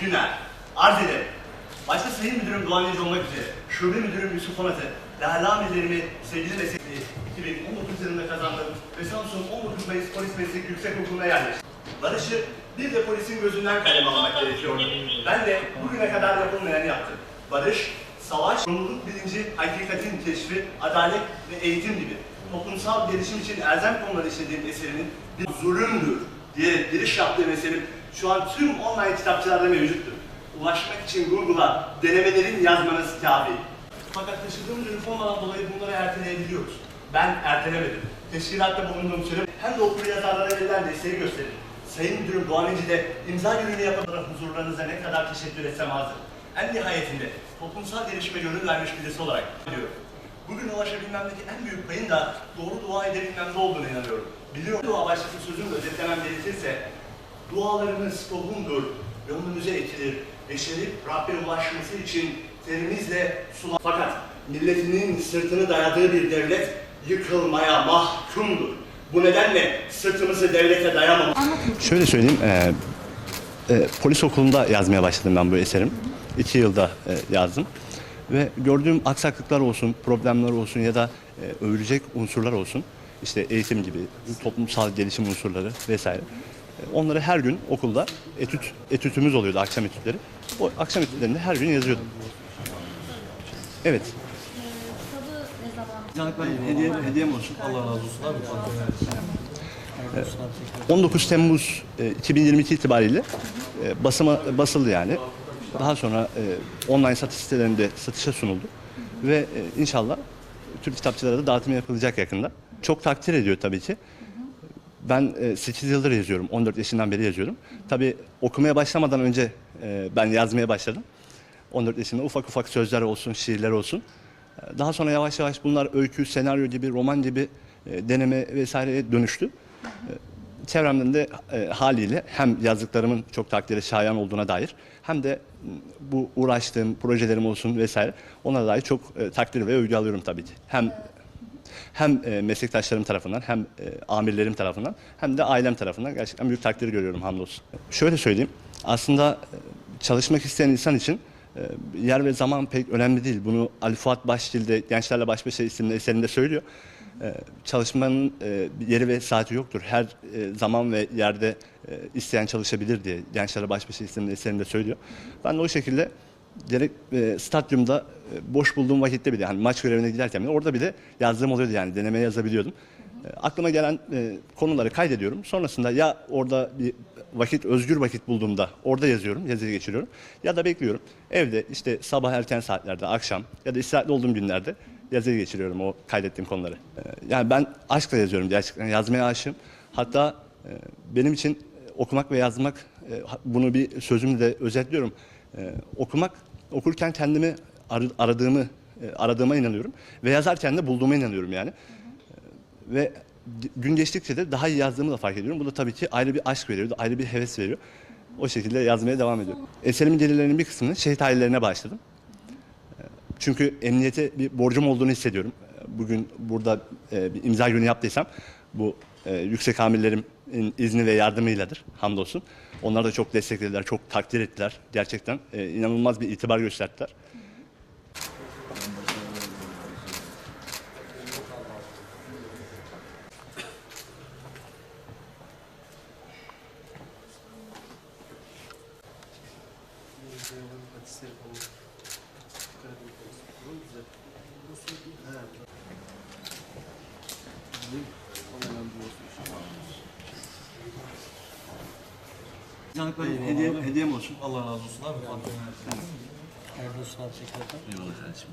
Güner, arz ederim. Başta Sayın Müdürüm Doğan Yıcı olmak üzere, Şube Müdürüm Yusuf Onat'ı, değerli amirlerimi, sevgili meslekleri 2019 yılında kazandım ve Samsun 19 Mayıs Polis Meslek Yüksek Okulu'na yerleştim. Barışı bir de polisin gözünden kalem almak gerekiyordu. Ben de bugüne kadar yapılmayanı yaptım. Barış, savaş, sorumluluk bilinci, hakikatin keşfi, adalet ve eğitim gibi toplumsal gelişim için elzem konuları işlediğim eserimin bir zulümdür diye giriş yaptığım eserim şu an tüm online kitapçılarda mevcuttur. Ulaşmak için Google'a denemelerin yazmanız kafi. Fakat taşıdığımız üniformadan dolayı bunları erteleyebiliyoruz. Ben ertelemedim. Teşkilatta bulunduğum süre hem de okur yazarlara verilen desteği gösterir. Sayın Müdürüm Doğan de imza gününü yaparak huzurlarınıza ne kadar teşekkür etsem azdır. En nihayetinde toplumsal gelişime gönül vermiş birisi olarak diyorum. Bugün ulaşabilmemdeki en büyük payın da doğru dua edebilmemde olduğunu inanıyorum. Biliyorum dua başlıklı sözümle özetlemem gerekirse dualarımız tohumdur, gönlümüze ekilir, eşelip Rabbe ulaşması için terimizle sular. Fakat milletinin sırtını dayadığı bir devlet yıkılmaya mahkumdur. Bu nedenle sırtımızı devlete dayamamız Şöyle söyleyeyim, e, e, polis okulunda yazmaya başladım ben bu eserim. İki yılda e, yazdım. Ve gördüğüm aksaklıklar olsun, problemler olsun ya da e, övülecek unsurlar olsun, işte eğitim gibi, toplumsal gelişim unsurları vesaire. E, onları her gün okulda etüt, etütümüz oluyordu, akşam etütleri. O akşam etütlerinde her gün yazıyordum. Evet. Hediye, hediyem olsun. Allah razı olsun abi. 19 Temmuz e, 2022 itibariyle e, basıma basıldı yani. Daha sonra e, online satış sitelerinde satışa sunuldu ve e, inşallah Türk kitapçılara da dağıtımı yapılacak yakında. Çok takdir ediyor tabii ki. Ben e, 8 yıldır yazıyorum, 14 yaşından beri yazıyorum. Tabii okumaya başlamadan önce e, ben yazmaya başladım. 14 yaşında ufak ufak sözler olsun, şiirler olsun. E, Daha sonra yavaş yavaş bunlar öykü, senaryo gibi, roman gibi e, deneme vesaireye dönüştü. Çevremden de e, haliyle hem yazdıklarımın çok takdire şayan olduğuna dair hem de bu uğraştığım projelerim olsun vesaire ona dair çok e, takdir ve övgü alıyorum tabii ki. Hem hem e, meslektaşlarım tarafından hem e, amirlerim tarafından hem de ailem tarafından gerçekten büyük takdir görüyorum hamdolsun. Şöyle söyleyeyim aslında e, çalışmak isteyen insan için yer ve zaman pek önemli değil. Bunu Ali Fuat Başdil'de Gençlerle Baş Başa isimli eserinde söylüyor. Çalışmanın yeri ve saati yoktur. Her zaman ve yerde isteyen çalışabilir diye Gençlerle Baş Başa isimli eserinde söylüyor. Ben de o şekilde gerek stadyumda boş bulduğum vakitte bile hani maç görevine giderken bile orada bile yazdığım oluyordu yani deneme yazabiliyordum. E, aklıma gelen e, konuları kaydediyorum. Sonrasında ya orada bir vakit özgür vakit bulduğumda orada yazıyorum, yazıya geçiriyorum. Ya da bekliyorum. Evde işte sabah erken saatlerde, akşam ya da istirahatli olduğum günlerde yazıya geçiriyorum o kaydettiğim konuları. E, yani ben aşkla yazıyorum gerçekten. Yazmaya aşığım. Hatta e, benim için okumak ve yazmak e, bunu bir sözümle de özetliyorum. E, okumak okurken kendimi ar- aradığımı e, aradığıma inanıyorum ve yazarken de bulduğuma inanıyorum yani. E, ve g- gün geçtikçe de daha iyi yazdığımı da fark ediyorum. Bu da tabii ki ayrı bir aşk veriyor, ayrı bir heves veriyor. O şekilde yazmaya devam ediyorum. Eserimin gelirlerinin bir kısmını şehit ailelerine bağışladım. E, Çünkü emniyete bir borcum olduğunu hissediyorum. Bugün burada bir imza günü yaptıysam bu yüksek amirlerimin izni ve yardımıyladır hamdolsun. Onlar da çok desteklediler, çok takdir ettiler. Gerçekten inanılmaz bir itibar gösterdiler. Hediye, hediyem olsun. Allah razı olsun abi. Olsun abi tekrardan. Eyvallah kardeşim.